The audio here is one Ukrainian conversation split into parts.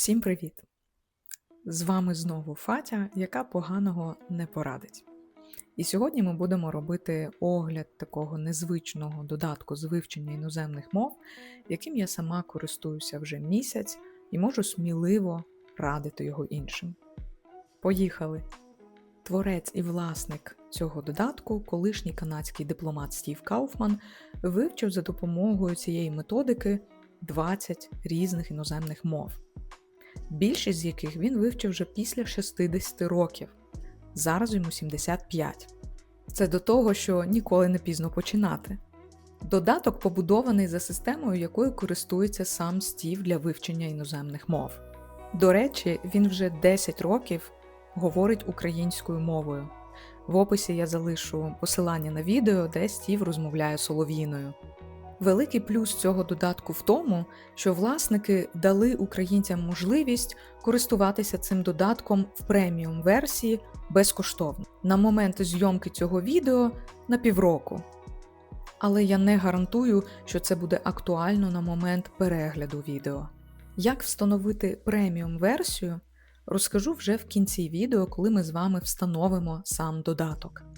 Всім привіт! З вами знову Фатя, яка поганого не порадить. І сьогодні ми будемо робити огляд такого незвичного додатку з вивчення іноземних мов, яким я сама користуюся вже місяць і можу сміливо радити його іншим. Поїхали! Творець і власник цього додатку, колишній канадський дипломат Стів Кауфман, вивчив за допомогою цієї методики 20 різних іноземних мов більшість з яких він вивчив вже після 60 років. Зараз йому 75. Це до того, що ніколи не пізно починати. Додаток побудований за системою, якою користується сам Стів для вивчення іноземних мов. До речі, він вже 10 років говорить українською мовою. В описі я залишу посилання на відео, де Стів розмовляє солов'їною. Великий плюс цього додатку в тому, що власники дали українцям можливість користуватися цим додатком в преміум версії безкоштовно на момент зйомки цього відео на півроку. Але я не гарантую, що це буде актуально на момент перегляду відео. Як встановити преміум версію, розкажу вже в кінці відео, коли ми з вами встановимо сам додаток.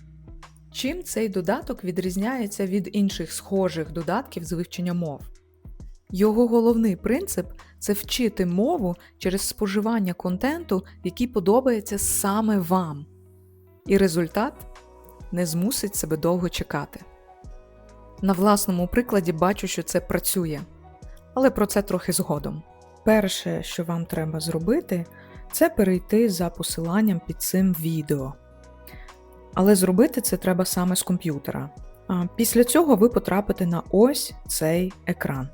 Чим цей додаток відрізняється від інших схожих додатків з вивчення мов? Його головний принцип це вчити мову через споживання контенту, який подобається саме вам. І результат не змусить себе довго чекати. На власному прикладі бачу, що це працює, але про це трохи згодом. Перше, що вам треба зробити, це перейти за посиланням під цим відео. Але зробити це треба саме з комп'ютера. Після цього ви потрапите на ось цей екран.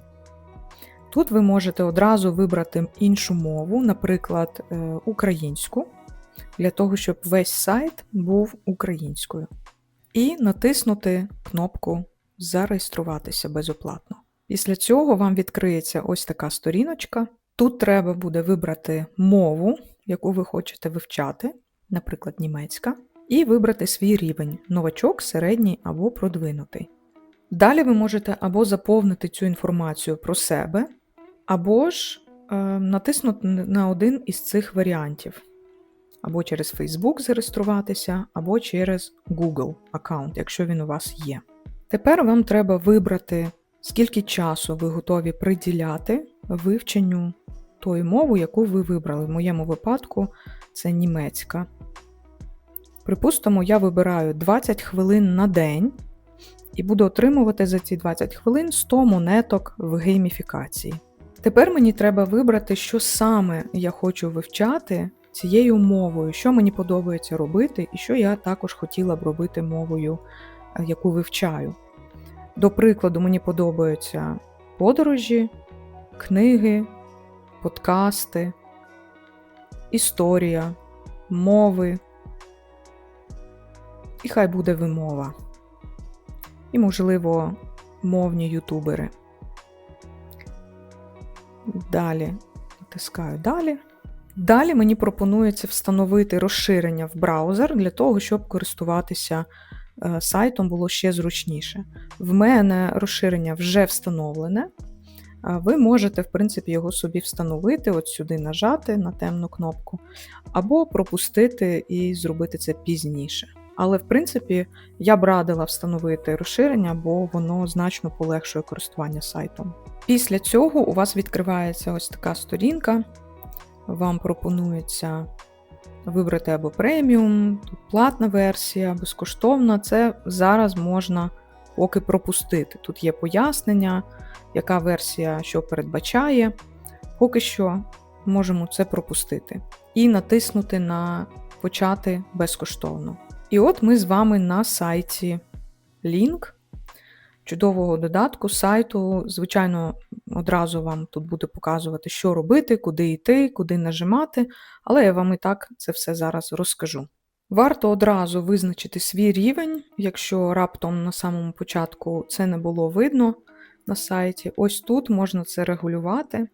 Тут ви можете одразу вибрати іншу мову, наприклад, е, українську, для того, щоб весь сайт був українською. І натиснути кнопку Зареєструватися безоплатно. Після цього вам відкриється ось така сторіночка. Тут треба буде вибрати мову, яку ви хочете вивчати, наприклад, німецька і вибрати свій рівень новачок, середній або продвинутий. Далі ви можете або заповнити цю інформацію про себе, або ж е, натиснути на один із цих варіантів. Або через Facebook зареєструватися, або через Google аккаунт, якщо він у вас є. Тепер вам треба вибрати, скільки часу ви готові приділяти вивченню тої мови, яку ви вибрали. В моєму випадку це німецька. Припустимо, я вибираю 20 хвилин на день і буду отримувати за ці 20 хвилин 100 монеток в гейміфікації. Тепер мені треба вибрати, що саме я хочу вивчати цією мовою, що мені подобається робити, і що я також хотіла б робити мовою, е, яку вивчаю. До прикладу, мені подобаються подорожі, книги, подкасти, історія, мови. І хай буде вимова. І, можливо, мовні ютубери. Далі натискаю далі. Далі мені пропонується встановити розширення в браузер для того, щоб користуватися е, сайтом було ще зручніше. В мене розширення вже встановлене. Ви можете, в принципі, його собі встановити, от сюди нажати на темну кнопку, або пропустити і зробити це пізніше. Але, в принципі, я б радила встановити розширення, бо воно значно полегшує користування сайтом. Після цього у вас відкривається ось така сторінка. Вам пропонується вибрати або преміум, тут платна версія, безкоштовна. Це зараз можна поки пропустити. Тут є пояснення, яка версія що передбачає. Поки що можемо це пропустити. І натиснути на Почати безкоштовно. І от ми з вами на сайті Link, чудового додатку сайту. Звичайно, одразу вам тут буде показувати, що робити, куди йти, куди нажимати, але я вам і так це все зараз розкажу. Варто одразу визначити свій рівень, якщо раптом на самому початку це не було видно на сайті. Ось тут можна це регулювати.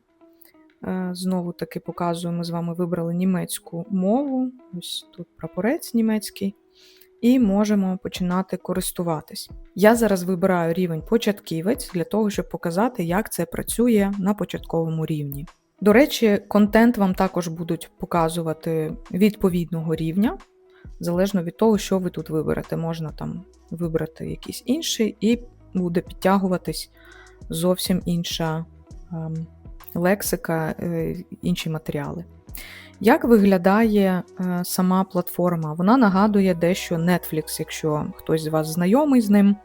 Е, Знову таки показую, ми з вами вибрали німецьку мову. Ось тут прапорець німецький і можемо починати користуватись. Я зараз вибираю рівень початківець для того, щоб показати, як це працює на початковому рівні. До речі, контент вам також будуть показувати відповідного рівня, залежно від того, що ви тут виберете. Можна там вибрати якийсь інший, і буде підтягуватись зовсім інша ем, лексика, е, інші матеріали. Як виглядає е, сама платформа? Вона нагадує дещо Netflix, якщо хтось з вас знайомий з ним.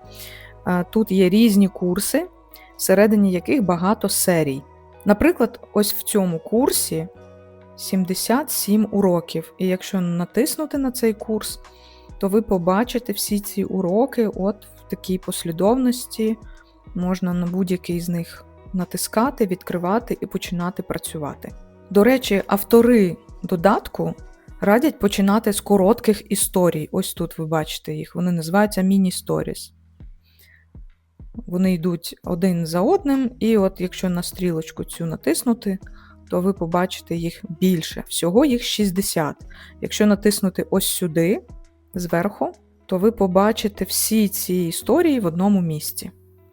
Е, тут є різні курси, всередині яких багато серій. Наприклад, ось в цьому курсі 77 уроків. І якщо натиснути на цей курс, то ви побачите всі ці уроки от в такій послідовності. Можна на будь-який з них натискати, відкривати і починати працювати. До речі, автори додатку радять починати з коротких історій. Ось тут ви бачите їх, вони називаються міні-сторіс. Вони йдуть один за одним, і от якщо на стрілочку цю натиснути, то ви побачите їх більше. Всього їх 60. Якщо натиснути ось сюди, зверху, то ви побачите всі ці історії в одному місці.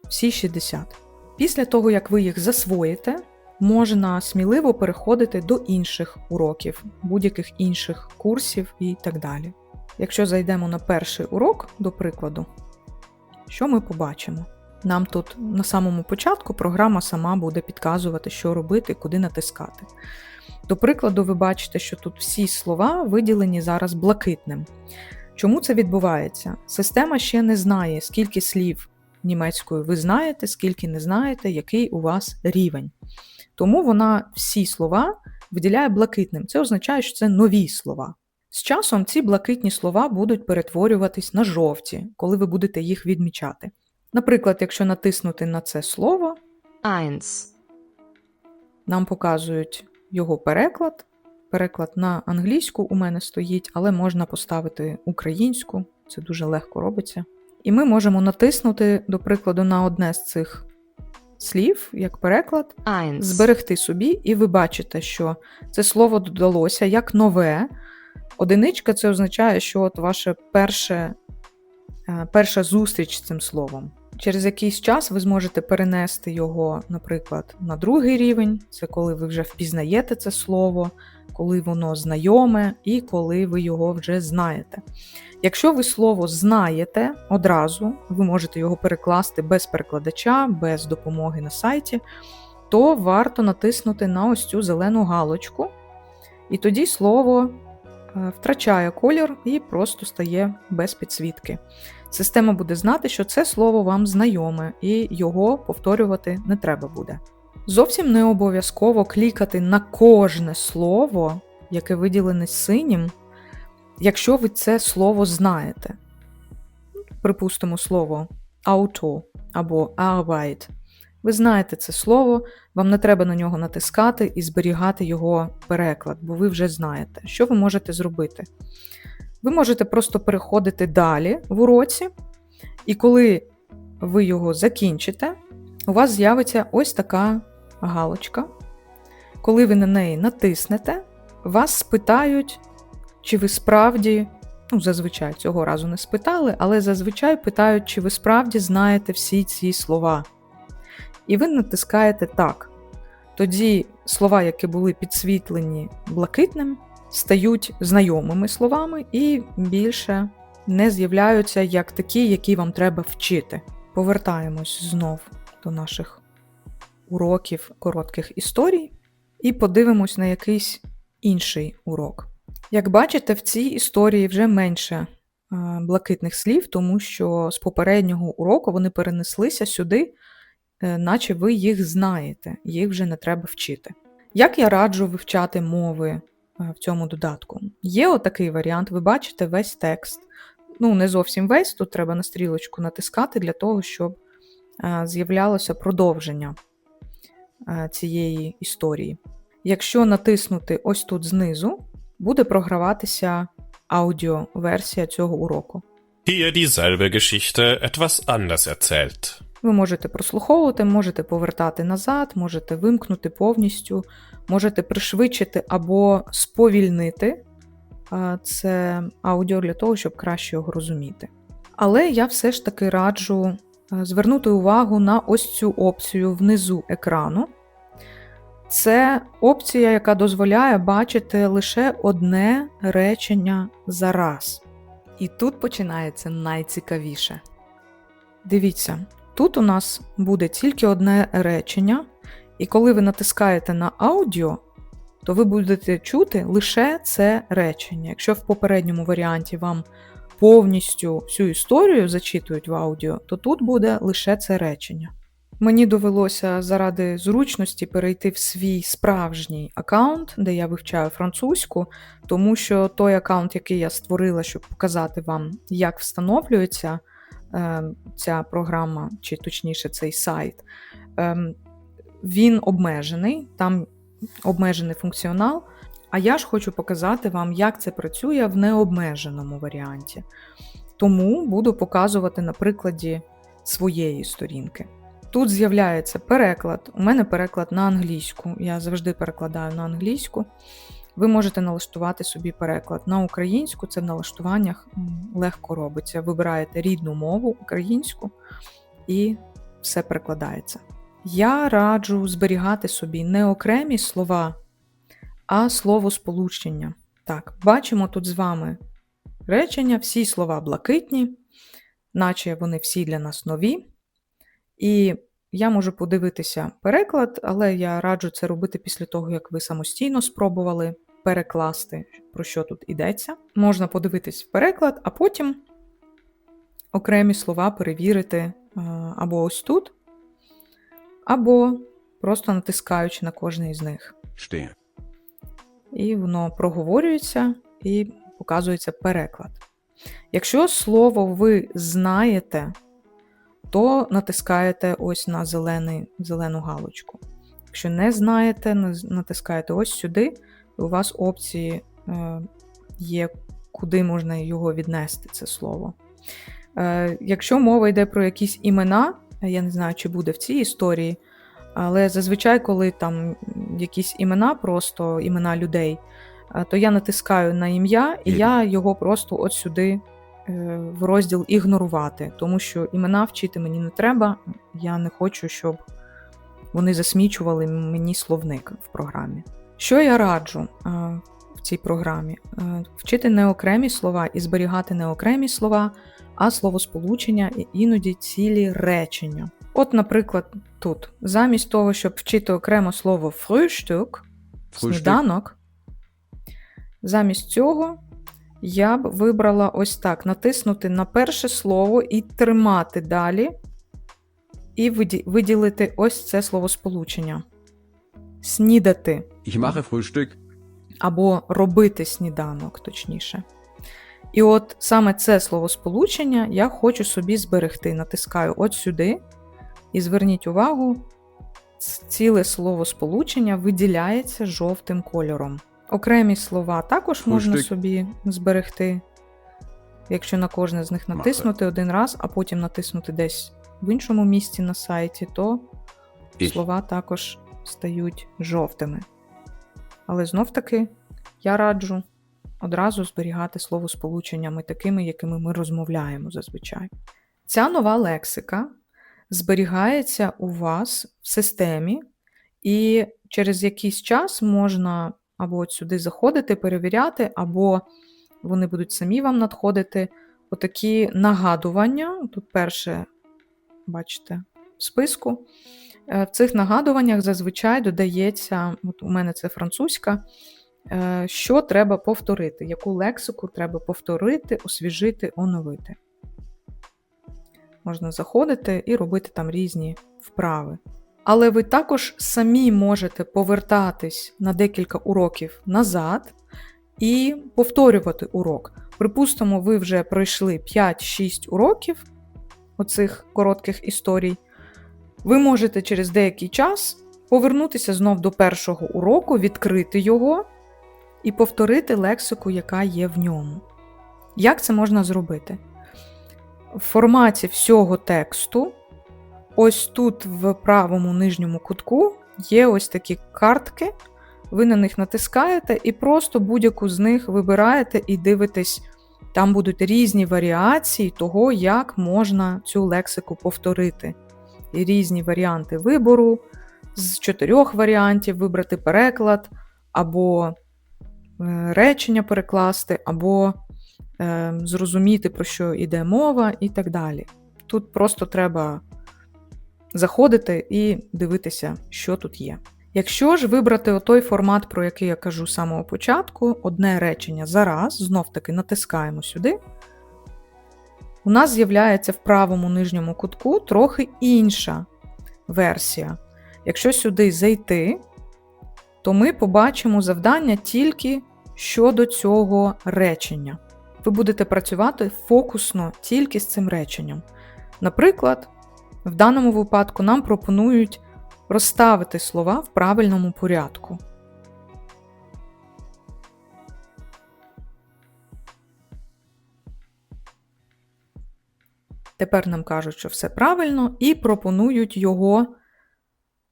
Всі 60. Після того, як ви їх засвоїте, можна сміливо переходити до інших уроків, будь-яких інших курсів і так далі. Якщо зайдемо на перший урок, до прикладу, що ми побачимо? Нам тут на самому початку програма сама буде підказувати, що робити, куди натискати. До прикладу, ви бачите, що тут всі слова виділені зараз блакитним. Чому це відбувається? Система ще не знає, скільки слів німецькою ви знаєте, скільки не знаєте, який у вас рівень. Тому вона всі слова виділяє блакитним. Це означає, що це нові слова. З часом ці блакитні слова будуть перетворюватись на жовті, коли ви будете їх відмічати. Наприклад, якщо натиснути на це слово, eins, нам показують його переклад. Переклад на англійську у мене стоїть, але можна поставити українську, це дуже легко робиться. І ми можемо натиснути, до прикладу, на одне з цих слів, як переклад, eins, зберегти собі, і ви бачите, що це слово додалося як нове. Одиничка це означає, що от ваше перше, е, перша зустріч з цим словом. Через якийсь час ви зможете перенести його, наприклад, на другий рівень, це коли ви вже впізнаєте це слово, коли воно знайоме і коли ви його вже знаєте. Якщо ви слово знаєте одразу, ви можете його перекласти без перекладача, без допомоги на сайті, то варто натиснути на ось цю зелену галочку, і тоді слово е, втрачає колір і просто стає без підсвітки. Система буде знати, що це слово вам знайоме, і його повторювати не треба буде. Зовсім не обов'язково клікати на кожне слово, яке виділене синім, якщо ви це слово знаєте. Припустимо слово auto або Arbeit. Ви знаєте це слово, вам не треба на нього натискати і зберігати його переклад, бо ви вже знаєте, що ви можете зробити. Ви можете просто переходити далі в уроці, і коли ви його закінчите, у вас з'явиться ось така галочка. Коли ви на неї натиснете, вас спитають, чи ви справді, ну, зазвичай цього разу не спитали, але зазвичай питають, чи ви справді знаєте всі ці слова. І ви натискаєте так. Тоді слова, які були підсвітлені блакитним, стають знайомими словами і більше не з'являються як такі, які вам треба вчити. Повертаємось знов до наших уроків коротких історій і подивимось на якийсь інший урок. Як бачите, в цій історії вже менше е, блакитних слів, тому що з попереднього уроку вони перенеслися сюди, е, наче ви їх знаєте, їх вже не треба вчити. Як я раджу вивчати мови в цьому додатку? Є отакий варіант, ви бачите весь текст. Ну, не зовсім весь, тут треба на стрілочку натискати для того, щоб з'являлося продовження цієї історії. Якщо натиснути ось тут знизу, буде програватися аудіоверсія цього уроку. Hier dieselbe Geschichte etwas anders erzählt. Ви можете прослуховувати, можете повертати назад, можете вимкнути повністю, можете пришвидшити або сповільнити це аудіо для того, щоб краще його розуміти. Але я все ж таки раджу звернути увагу на ось цю опцію внизу екрану. це опція, яка дозволяє бачити лише одне речення за раз. І тут починається найцікавіше. Дивіться, тут у нас буде тільки одне речення, і коли ви натискаєте на аудіо, то ви будете чути лише це речення. Якщо в попередньому варіанті вам повністю всю історію зачитують в аудіо, то тут буде лише це речення. Мені довелося заради зручності перейти в свій справжній аккаунт, де я вивчаю французьку, тому що той аккаунт, який я створила, щоб показати вам, як встановлюється ця програма, чи точніше цей сайт, е, він обмежений, там обмежений функціонал. А я ж хочу показати вам, як це працює в необмеженому варіанті. Тому буду показувати на прикладі своєї сторінки. Тут з'являється переклад. У мене переклад на англійську. Я завжди перекладаю на англійську. Ви можете налаштувати собі переклад на українську, це в налаштуваннях легко робиться. Вибираєте рідну мову українську і все перекладається. Я раджу зберігати собі не окремі слова, а словосполучення. Так, бачимо тут з вами речення, всі слова блакитні, наче вони всі для нас нові. І я можу подивитися переклад, але я раджу це робити після того, як ви самостійно спробували перекласти, про що тут йдеться. Можна подивитись в переклад, а потім окремі слова перевірити е, або ось тут, або просто натискаючи на кожний із них. Stehe. І воно проговорюється і показується переклад. Якщо слово ви знаєте, то натискаєте ось на зелений, зелену галочку. Якщо не знаєте, натискаєте ось сюди, у вас опції е, є, куди можна його віднести, це слово. Е, якщо мова йде про якісь імена, я не знаю, чи буде в цій історії, але зазвичай, коли там якісь імена, просто імена людей, е, то я натискаю на ім'я, і я його просто от сюди в розділ ігнорувати, тому що імена вчити мені не треба. Я не хочу, щоб вони засмічували мені словник в програмі. Що я раджу е, в цій програмі? Е, Вчити не окремі слова і зберігати не окремі слова, а словосполучення і іноді цілі речення. От, наприклад, тут, замість того, щоб вчити окремо слово Frühstück. сніданок, замість цього я б вибрала ось так: натиснути на перше слово і тримати далі, і виділити ось це словосполучення. Снідати Ich mache Frühstück. або робити сніданок, точніше. І от саме це словосполучення я хочу собі зберегти. Натискаю от сюди, і зверніть увагу, ціле словосполучення виділяється жовтим кольором. Окремі слова також можна Фуштик. собі зберегти, якщо на кожне з них натиснути один раз, а потім натиснути десь в іншому місці на сайті, то Ich. слова також стають жовтими. Але знов таки я раджу одразу зберігати словосполученнями такими, якими ми розмовляємо зазвичай. Ця нова лексика зберігається у вас в системі, і через якийсь час можна або сюди заходити, перевіряти, або вони будуть самі вам надходити отакі нагадування. Тут перше, бачите, в списку. Е, В цих нагадуваннях зазвичай додається, от у мене це французька, е, що треба повторити, яку лексику треба повторити, освіжити, оновити. Можна заходити і робити там різні вправи. Але ви також самі можете повертатись на декілька уроків назад і повторювати урок. Припустимо, ви вже пройшли 5-6 уроків оцих коротких історій. Ви можете через деякий час повернутися знов до першого уроку, відкрити його і повторити лексику, яка є в ньому. Як це можна зробити? В форматі всього тексту, ось тут в правому нижньому кутку є ось такі картки. Ви на них натискаєте і просто будь-яку з них вибираєте і дивитесь. Там будуть різні варіації того, як можна цю лексику повторити. Різні варіанти вибору, з чотирьох варіантів вибрати переклад, або е, речення перекласти, або е, зрозуміти, про що йде мова, і так далі. Тут просто треба заходити і дивитися, що тут є. Якщо ж вибрати отой формат, про який я кажу з самого початку, одне речення за раз, знов-таки натискаємо сюди, у нас з'являється в правому нижньому кутку трохи інша версія. Якщо сюди зайти, то ми побачимо завдання тільки щодо цього речення. Ви будете працювати фокусно тільки з цим реченням. Наприклад, в даному випадку нам пропонують розставити слова в правильному порядку. Тепер нам кажуть, що все правильно, і пропонують його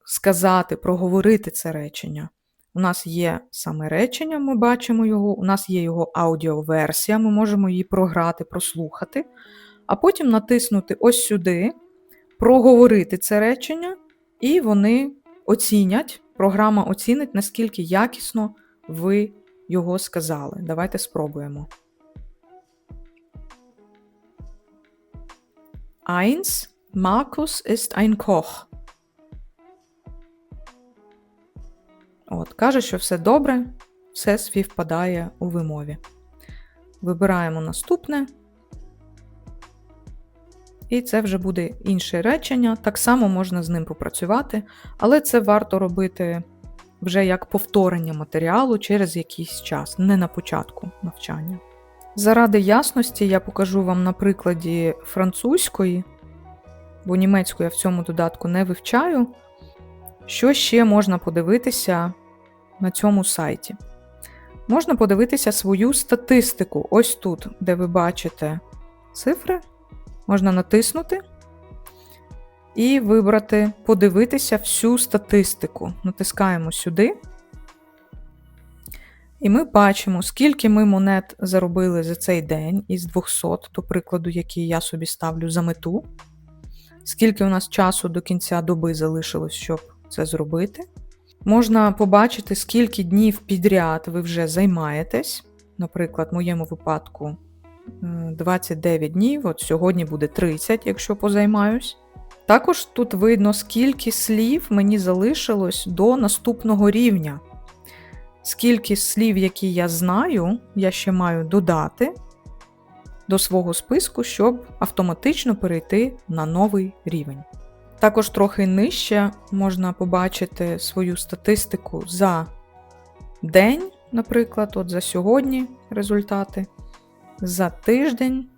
сказати, проговорити це речення. У нас є саме речення, ми бачимо його, у нас є його аудіоверсія, ми можемо її програти, прослухати, а потім натиснути ось сюди, проговорити це речення, і вони оцінять, програма оцінить, наскільки якісно ви його сказали. Давайте спробуємо. Eins, Markus ist ein Koch. От, каже, що все добре, все співпадає у вимові. Вибираємо наступне. І це вже буде інше речення. Так само можна з ним попрацювати, але це варто робити вже як повторення матеріалу через якийсь час, не на початку навчання. Заради ясності я покажу вам на прикладі французької, бо німецьку я в цьому додатку не вивчаю. Що ще можна подивитися на цьому сайті? Можна подивитися свою статистику. Ось тут, де ви бачите цифри, можна натиснути і вибрати Подивитися всю статистику. Натискаємо сюди. І ми бачимо, скільки ми монет заробили за цей день із 200, до прикладу, який я собі ставлю за мету. Скільки у нас часу до кінця доби залишилось, щоб це зробити. Можна побачити, скільки днів підряд ви вже займаєтесь. Наприклад, в моєму випадку е, 29 днів, от сьогодні буде 30, якщо позаймаюсь. Також тут видно, скільки слів мені залишилось до наступного рівня. Скільки слів, які я знаю, я ще маю додати до свого списку, щоб автоматично перейти на новий рівень. Також трохи нижче можна побачити свою статистику за день, наприклад, от за сьогодні результати, за тиждень,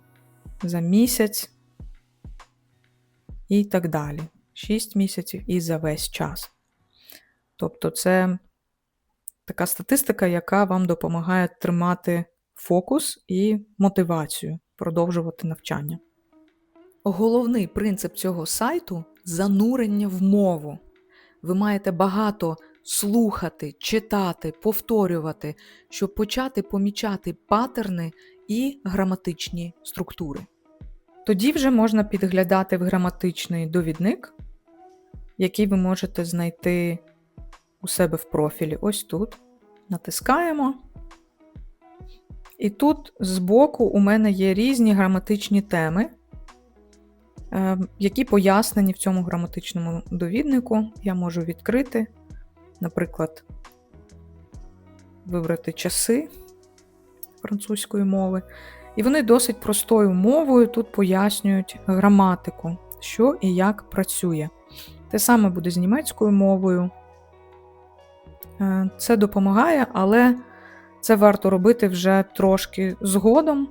за місяць і так далі. 6 місяців і за весь час. Тобто, це така статистика, яка вам допомагає тримати фокус і мотивацію продовжувати навчання. Головний принцип цього сайту занурення в мову. Ви маєте багато слухати, читати, повторювати, щоб почати помічати патерни і граматичні структури. Тоді вже можна підглядати в граматичний довідник, який ви можете знайти у себе в профілі. Ось тут. Натискаємо. І тут збоку у мене є різні граматичні теми, е, які пояснені в цьому граматичному довіднику. Я можу відкрити, наприклад, вибрати часи французької мови. І вони досить простою мовою тут пояснюють граматику, що і як працює. Те саме буде з німецькою мовою. Е, Це допомагає, але це варто робити вже трошки згодом,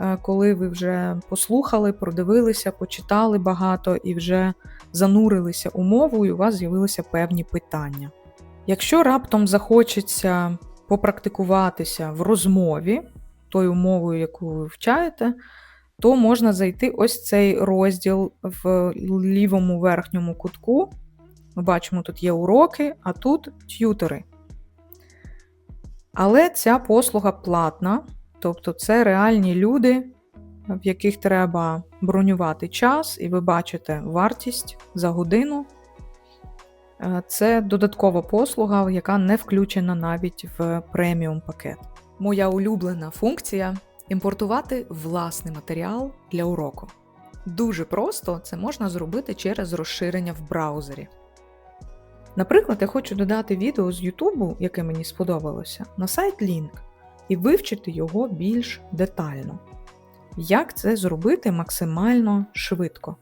е, коли ви вже послухали, продивилися, почитали багато і вже занурилися у мову, і у вас з'явилися певні питання. Якщо раптом захочеться попрактикуватися в розмові, тою мовою, яку ви вивчаєте, то можна зайти ось цей розділ в лівому верхньому кутку. Ми бачимо, тут є уроки, а тут т'ютори. Але ця послуга платна, тобто це реальні люди, в яких треба бронювати час, і ви бачите вартість за годину. Е, Це додаткова послуга, яка не включена навіть в преміум пакет. Моя улюблена функція імпортувати власний матеріал для уроку. Дуже просто це можна зробити через розширення в браузері. Наприклад, я хочу додати відео з Ютубу, яке мені сподобалося, на сайт Link і вивчити його більш детально. Як це зробити максимально швидко?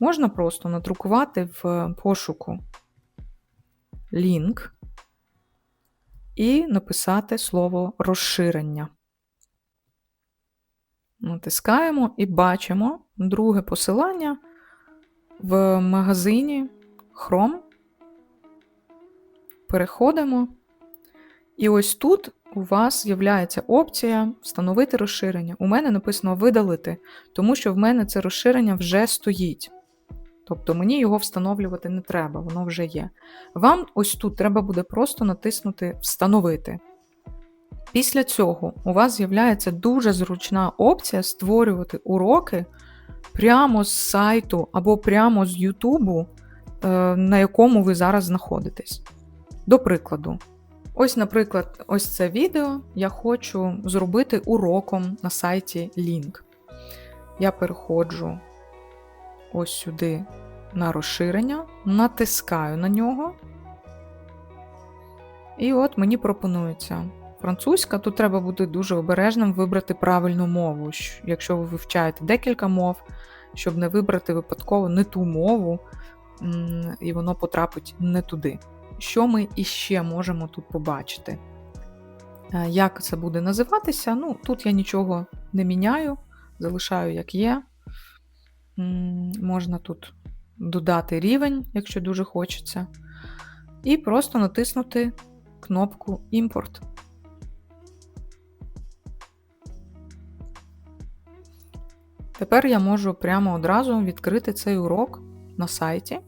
Можна просто надрукувати в пошуку лінк і написати слово розширення. Натискаємо і бачимо друге посилання в магазині Chrome. Переходимо. І ось тут у вас з'являється опція встановити розширення. У мене написано видалити, тому що в мене це розширення вже стоїть. Тобто мені його встановлювати не треба, воно вже є. Вам ось тут треба буде просто натиснути Встановити. Після цього у вас з'являється дуже зручна опція створювати уроки прямо з сайту або прямо з Ютубу, е, на якому ви зараз знаходитесь. До прикладу, ось, наприклад, ось це відео я хочу зробити уроком на сайті Link. Я переходжу ось сюди на розширення, натискаю на нього. І от мені пропонується французька. Тут треба бути дуже обережним вибрати правильну мову, якщо ви вивчаєте декілька мов, щоб не вибрати випадково не ту мову, і воно потрапить не туди. Що ми іще можемо тут побачити? Е, Як це буде називатися? Ну, тут я нічого не міняю, залишаю як є. Можна тут додати рівень, якщо дуже хочеться. І просто натиснути кнопку Імпорт. Тепер я можу прямо одразу відкрити цей урок на сайті.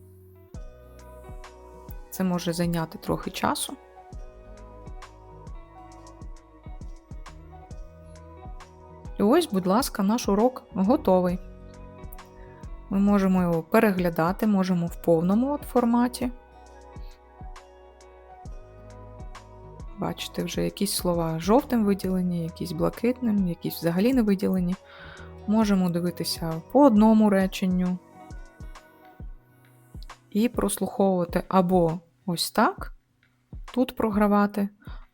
Це може зайняти трохи часу. І ось, будь ласка, наш урок готовий. Ми можемо його переглядати, можемо в повному от форматі. Бачите, вже якісь слова жовтим виділені, якісь блакитним, якісь взагалі не виділені. Можемо дивитися по одному реченню і прослуховувати або ось так, тут програвати,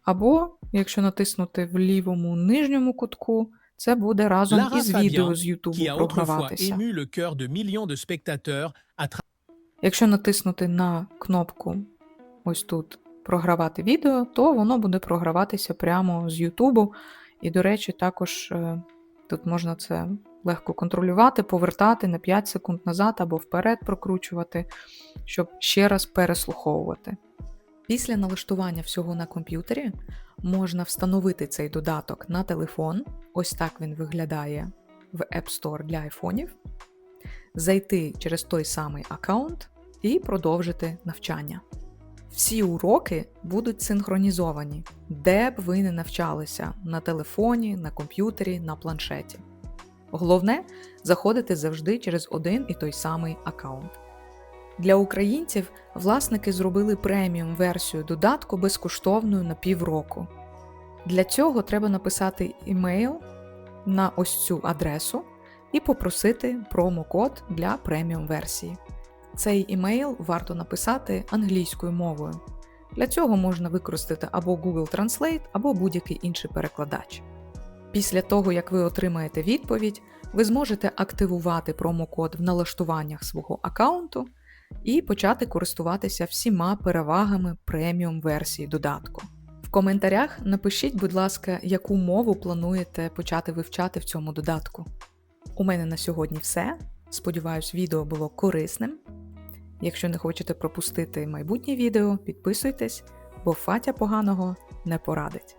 або, якщо натиснути в лівому нижньому кутку, це буде разом Lara із Fabian, відео з Ютубу програватися. Якщо натиснути на кнопку ось тут програвати відео, то воно буде програватися прямо з Ютубу. І, до речі, також е, тут можна це легко контролювати, повертати на 5 секунд назад або вперед прокручувати, щоб ще раз переслуховувати. Після налаштування всього на комп'ютері можна встановити цей додаток на телефон. Ось так він виглядає в App Store для айфонів. Зайти через той самий аккаунт і продовжити навчання. Всі уроки будуть синхронізовані, де б ви не навчалися на телефоні, на комп'ютері, на планшеті. Головне заходити завжди через один і той самий аккаунт. Для українців власники зробили преміум версію додатку безкоштовною на півроку. Для цього треба написати імейл на ось цю адресу і попросити промокод для преміум версії. Цей імейл варто написати англійською мовою. Для цього можна використати або Google Translate, або будь-який інший перекладач. Після того, як ви отримаєте відповідь, ви зможете активувати промокод в налаштуваннях свого аккаунту і почати користуватися всіма перевагами преміум версії додатку. В коментарях напишіть, будь ласка, яку мову плануєте почати вивчати в цьому додатку. У мене на сьогодні все. Сподіваюсь, відео було корисним. Якщо не хочете пропустити майбутнє відео, підписуйтесь, бо Фатя поганого не порадить.